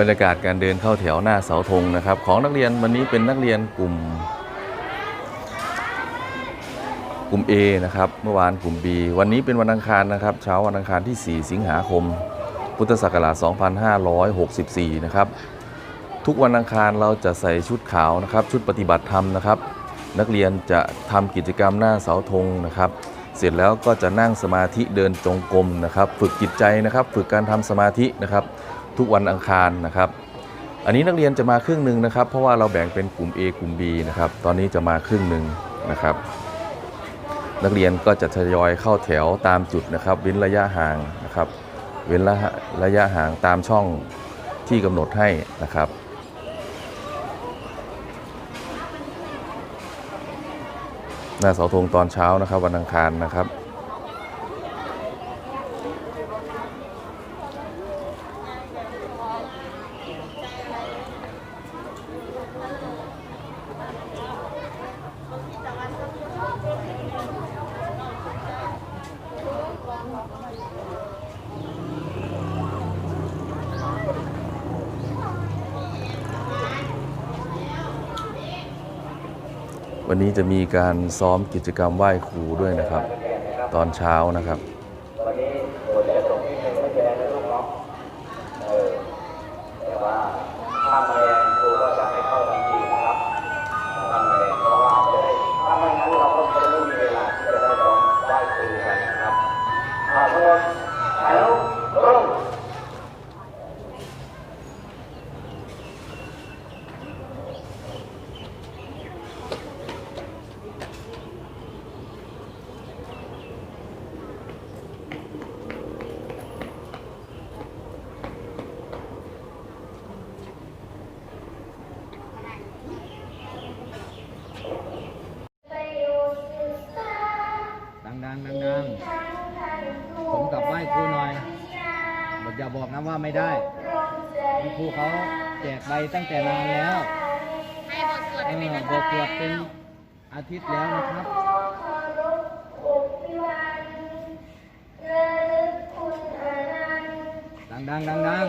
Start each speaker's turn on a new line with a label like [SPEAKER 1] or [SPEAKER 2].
[SPEAKER 1] บรรยากาศการเดินเข้าแถวหน้าเสาธงนะครับ ของนักเรียนวันนี้เป็นนักเรียนกลุ่ม กลุ่ม A นะครับ เมื่อวานกลุ่ม B วันนี้เป็นวันอังคารนะครับ เช้าวันอังคารที่ 4 สิงหาคม พุทธศักราช 2564 นะครับ ทุกวันอังคารเราจะใส่ชุดขาวนะครับ ชุดปฏิบัติธรรมนะครับ นักเรียนจะทำกิจกรรมหน้าเสาธงนะครับเสร็จแล้วก็จะนั่งสมาธิเดินจงกรมนะครับ ฝึกจิตใจนะครับ ฝึกการทำสมาธินะครับ ทุกวันอังคารนะครับ อันนี้นักเรียนจะมาครึ่งหนึ่งนะครับ เพราะว่าเราแบ่งเป็นกลุ่ม A กลุ่ม B นะครับ ตอนนี้จะมาครึ่งหนึ่งนะครับ นักเรียนก็จะทยอยเข้าแถวตามจุดนะครับ เว้นระยะห่างนะครับ เว้นระยะระยะห่างตามช่องที่กำหนดให้นะครับหน้าเสาธงตอนเช้านะครับวันอังคารนะครับ วันนี้จะมีการซ้อมกิจกรรมไหว้ครูด้วยนะครับ ตอนเช้านะครับ
[SPEAKER 2] ให้ครูหน่อ
[SPEAKER 3] ยบอกอย่าบอกนะว่าไม่ได้ครูเขาแจกใบตั้งแต่นานแล้ว
[SPEAKER 4] ให้บท
[SPEAKER 3] เบอกต
[SPEAKER 4] ร
[SPEAKER 3] ว
[SPEAKER 4] จ
[SPEAKER 3] เป็นอาทิตย์แล้วนะครับดังดังดังดัง